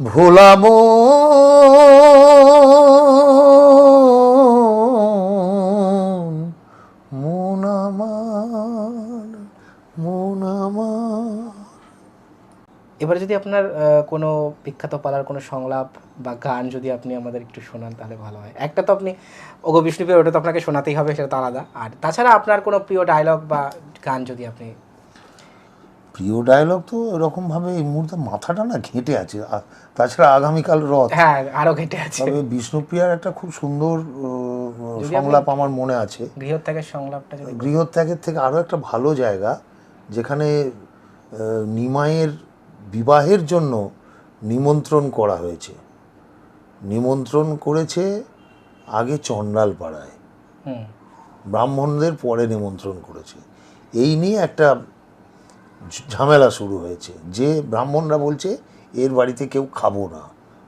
ভোলাম। এবারে যদি আপনার কোনো বিখ্যাত পালার কোনো সংলাপ বা গান যদি আপনি আমাদের একটু শোনান, তাহলে ভালো হয়। একটা তো আপনি, ওগো বিষ্ণুপ্রিয় ওটা তো আপনাকে শোনাতেই হবে, সেটা তো আলাদা। আর তাছাড়া আপনার কোনো প্রিয় ডায়লগ বা গান যদি আপনি প্রিয় ডায়লগ তো এরকমভাবে এই মুহূর্তে মাথাটা না ঘেঁটে আছে। তাছাড়া আগামীকাল রথ। হ্যাঁ আরও ঘেটে আছে। তবে বিষ্ণুপ্রিয়ার একটা খুব সুন্দর সংলাপ আমার মনে আছে। গৃহত্যাগের সংলাপটা গৃহত্যাগের থেকে আরও একটা ভালো জায়গা যেখানে আহ, নিমাইয়ের বিবাহের জন্য নিমন্ত্রণ করা হয়েছে। নিমন্ত্রণ করেছে আগে চণ্ডাল পাড়ায় হুম। ব্রাহ্মণদের পরে নিমন্ত্রণ করেছে। এই নিয়ে একটা ঝামেলা শুরু হয়েছে। যে ব্রাহ্মণরা বলছে এর বাড়িতে কেউ খাব না।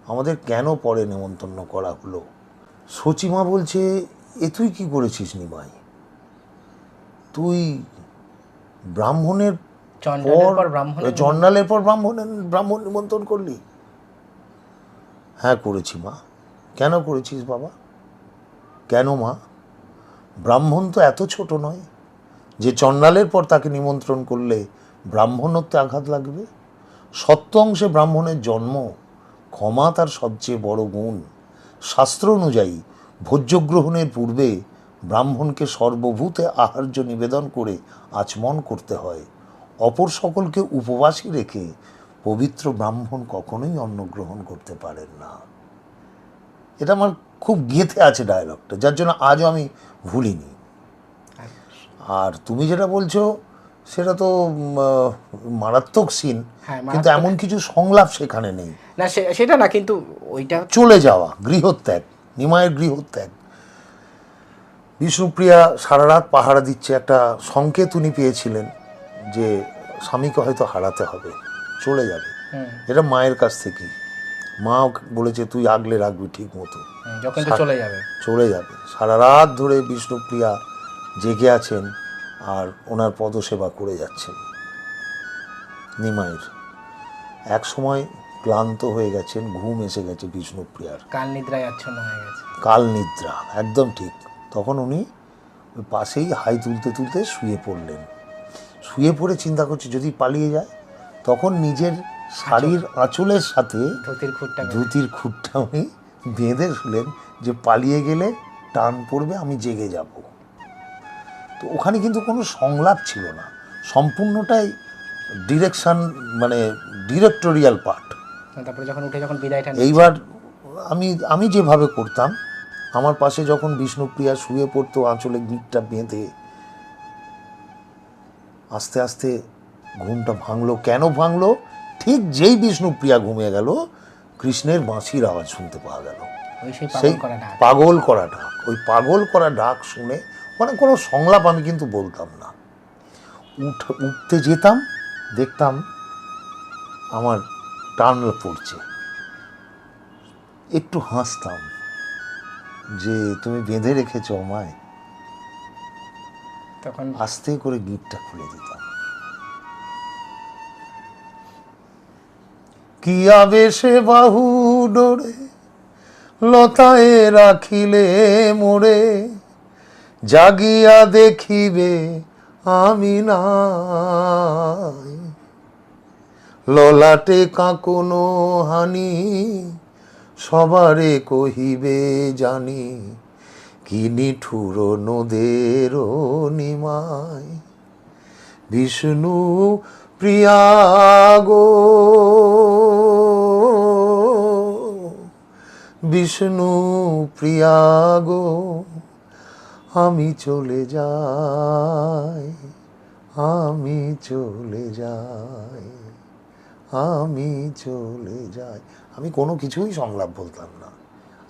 আমাদের কেন পরে নিমন্ত্রণ করা হলো? সচিমা বলছে এ তুই কি করেছিস নিমাই? তুই ব্রাহ্মণের চন্ডালের পর ব্রাহ্মণের ব্রাহ্মণ নিমন্ত্রণ করলি? হ্যাঁ করেছি মা। কেন করেছিস বাবা? কেন মা? ব্রাহ্মণ তো এত ছোট নয়। যে চণ্ডালের পর তাকে নিমন্ত্রণ করলে ব্রাহ্মণত্বে আঘাত লাগবে? সত্য অংশে ব্রাহ্মণের জন্ম ক্ষমা তার সবচেয়ে বড় গুণ। শাস্ত্র অনুযায়ী ভোজ্য গ্রহণের পূর্বে ব্রাহ্মণকে সর্বভূতে আহার্য নিবেদন করে আচমন করতে হয়। অপর সকলকে উপবাসী রেখে পবিত্র ব্রাহ্মণ কখনোই অন্ন গ্রহণ করতে পারেন না। এটা আমার খুব গেঁথে আছে ডায়লগটা যার জন্য আজও আমি ভুলিনি। আর তুমি যেটা বলছো সেটা তো মারাত্মক সিন হ্যাঁ, কিন্তু এমন কিছু সংলাপ সেখানে নেই। না সেটা না কিন্তু ওইটা চলে যাওয়া গৃহত্যাগ নিমায়ের গৃহত্যাগ। বিষ্ণুপ্রিয়া সারা রাত পাহারা দিচ্ছে একটা সংকেত উনি পেয়েছিলেন যে স্বামীকে হয়তো হারাতে হবে চলে যাবে। এটা মায়ের কাছ থেকেই। মা বলেছে তুই আগলে রাখবি ঠিক মতো। চলে যাবে। চলে যাবে। সারা রাত ধরে বিষ্ণুপ্রিয়া জেগে আছেন আর ওনার পদসেবা করে যাচ্ছেন। নিমাইয়ের এক সময় ক্লান্ত হয়ে গেছেন ঘুম এসে গেছে বিষ্ণুপ্রিয়ার। কাল নিদ্রায় আচ্ছন্ন হয়ে গেছে। কাল নিদ্রা একদম ঠিক। তখন উনি ওই পাশেই হাই তুলতে তুলতে শুয়ে পড়লেন। শুয়ে পড়ে চিন্তা করছে যদি পালিয়ে যায়? তখন নিজের শাড়ির আঁচলের সাথে ধুতির খুঁটটা ধুতির খুঁটটা উনি বেঁধে শুলেন যে পালিয়ে গেলে টান পড়বে আমি জেগে যাব। তো ওখানে কিন্তু কোনো সংলাপ ছিল না। সম্পূর্ণটাই ডিরেকশন মানে ডিরেক্টোরিয়াল পার্ট তারপরে যখন উঠে যখন বিদায়টা এইবার আমি আমি যেভাবে করতাম আমার পাশে যখন বিষ্ণুপ্রিয়া শুয়ে পড়তো আঁচলে গিটটা বেঁধে আস্তে আস্তে ঘুমটা ভাঙলো। কেন ভাঙলো? ঠিক যেই বিষ্ণুপ্রিয়া ঘুমিয়ে গেল কৃষ্ণের বাঁশির আওয়াজ শুনতে পাওয়া গেল। সেই পাগল করা ডাক। ওই পাগল করা ডাক শুনে মানে কোনো সংলাপ আমি কিন্তু বলতাম না। উঠ উঠতে যেতাম দেখতাম আমার টান পড়ছে। একটু হাসতাম যে তুমি বেঁধে রেখেছ আমায়? তখন আস্তে করে গিটটা খুলে দিতাম। কি আবেশে বাহু ডোরে লতায় রাখিলে মোড়ে জাগিয়া দেখিবে আমি নাই। ললাটে কাঁকনো হানি সবারে কহিবে জানি, কি নিঠুর নদের নিমায় বিষ্ণু প্রিয়াগো বিষ্ণু প্রিয়াগো আমি চলে যাই আমি চলে যাই আমি চলে যাই। আমি কোনো কিছুই সংলাপ বলতাম না।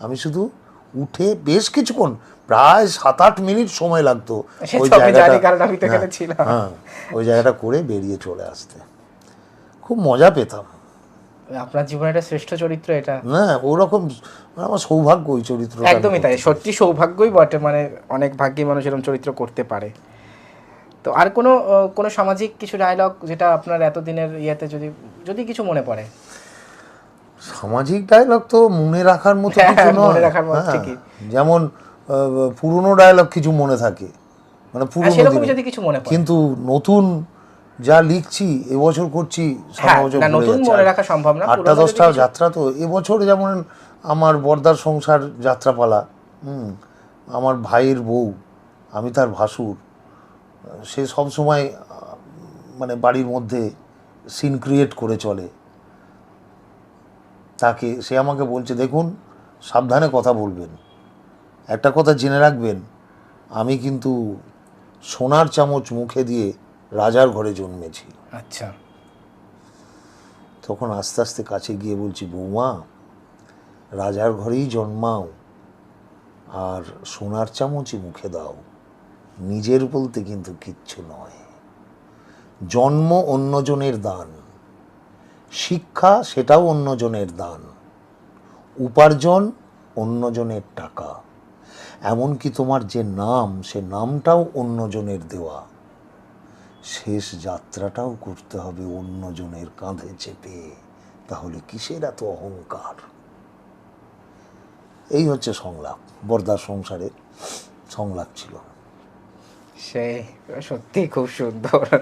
আমি শুধু উঠে বেশ কিছুক্ষণ প্রায় সাত আট মিনিট সময় লাগতো ওই জায়গাটা হ্যাঁ। হ্যাঁ ওই জায়গাটা করে বেরিয়ে চলে আসতে। খুব মজা পেতাম। আপনার জীবনে একটা শ্রেষ্ঠ চরিত্র এটা। না ওরকম আমার সৌভাগ্য ওই চরিত্র একদমই তাই। সত্যি সৌভাগ্যই বটে মানে অনেক ভাগ্যী মানুষ এরকম চরিত্র করতে পারে। তো আর কোনো কোনো সামাজিক কিছু ডায়লগ যেটা আপনার এতদিনের ইয়েতে যদি যদি কিছু মনে পড়ে? সামাজিক ডায়লগ তো মনে রাখার মতো হ্যাঁ, কিছু মনে রাখার মতো হ্যাঁ, ঠিকই। যেমন পুরনো ডায়লগ কিছু মনে থাকে। মানে পুরনো যদি কিছু মনে কিন্তু নতুন যা লিখছি এবছর করছি হ্যাঁ বছর না ভুলে নতুন মনে রাখা সম্ভব না আটটা দশটা যাত্রা তো এবছর যেমন আমার বর্দার সংসার যাত্রাপালা হুম আমার ভাইয়ের বউ আমি তার ভাসুর সে সব সময় মানে বাড়ির মধ্যে সিন ক্রিয়েট করে চলে। তাকে সে আমাকে বলছে দেখুন সাবধানে কথা বলবেন। একটা কথা জেনে রাখবেন আমি কিন্তু সোনার চামচ মুখে দিয়ে রাজার ঘরে জন্মেছি। আচ্ছা। তখন আস্তে আস্তে কাছে গিয়ে বলছি বৌমা রাজার ঘরেই জন্মাও আর সোনার চামচই মুখে দাও। নিজের বলতে কিন্তু কিচ্ছু নয়। জন্ম অন্যজনের দান শিক্ষা সেটাও অন্যজনের দান উপার্জন অন্যজনের টাকা। এমনকি তোমার যে নাম সে নামটাও অন্যজনের দেওয়া। শেষ যাত্রাটাও করতে হবে অন্যজনের কাঁধে চেপে। তাহলে কিসের এত অহংকার? এই হচ্ছে সংলাপ, বর্দার সংসারের সংলাপ ছিল। সে সত্যি খুব সুন্দর।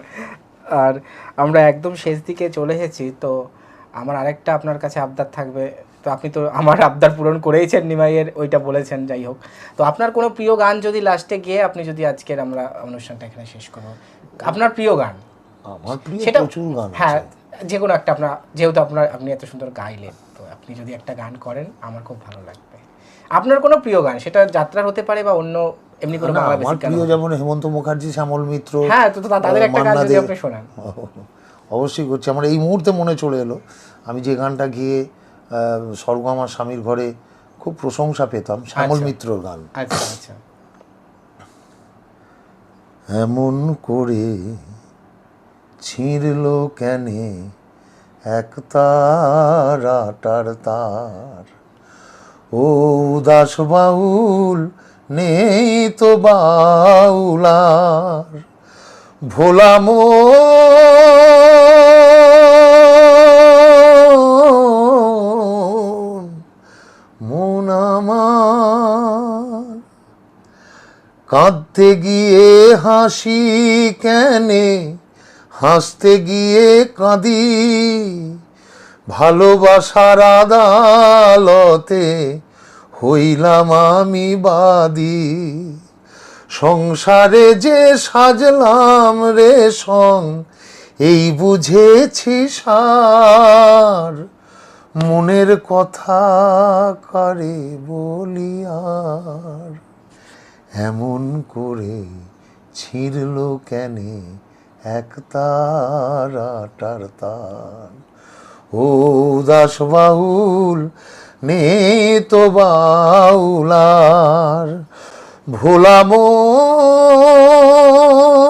আর আমরা একদম শেষ দিকে চলে এসেছি, তো আমার আরেকটা আপনার কাছে আবদার থাকবে। তো আপনি তো আমার আবদার পূরণ করেইছেন নিমাইয়ের ওইটা বলেছেন যাই হোক। তো আপনার কোনো প্রিয় গান যদি লাস্টে গিয়ে আপনি যদি আজকের আমরা অনুষ্ঠানটা এখানে শেষ করব আপনার প্রিয় গান? আমার প্রিয় সেটা প্রচুর গান হ্যাঁ যে কোনো একটা আপনার যেহেতু আপনার আপনি এত সুন্দর গাইলেন তো আপনি যদি একটা গান করেন আমার খুব ভালো লাগবে। আপনার কোনো প্রিয় গান? সেটা যাত্রার হতে পারে বা অন্য এমনি কোনো বাংলা আমার গান প্রিয় যেমন হেমন্ত মুখার্জি শ্যামল মিত্র হ্যাঁ তো তাদের একটা গান যদি আপনি শোনান। অবশ্যই করছি। আমার এই মুহূর্তে মনে চলে এলো আমি যে গানটা গিয়ে স্বর্গ আমার স্বামীর ঘরে খুব প্রশংসা পেতাম শ্যামল আচ্ছা। মিত্রর গান। আচ্ছা আচ্ছা। এমন করে ছিঁড়ল কেনে? এক তার আটার তার। ও দাস বাউল নেই তো বাউলার। ভোলা কাঁদতে গিয়ে হাসি কেনে, হাসতে গিয়ে কাঁদি। ভালোবাসার আদালতে হইলাম আমি বাদী। সংসারে যে সাজলাম রে সং এই বুঝেছি সার। মনের কথা কারে বলি আর? এমন করে ছিঁড়ল কেনে? এক তার তার ও দাস বাউল, নে তো বাউলার ভোলা মন।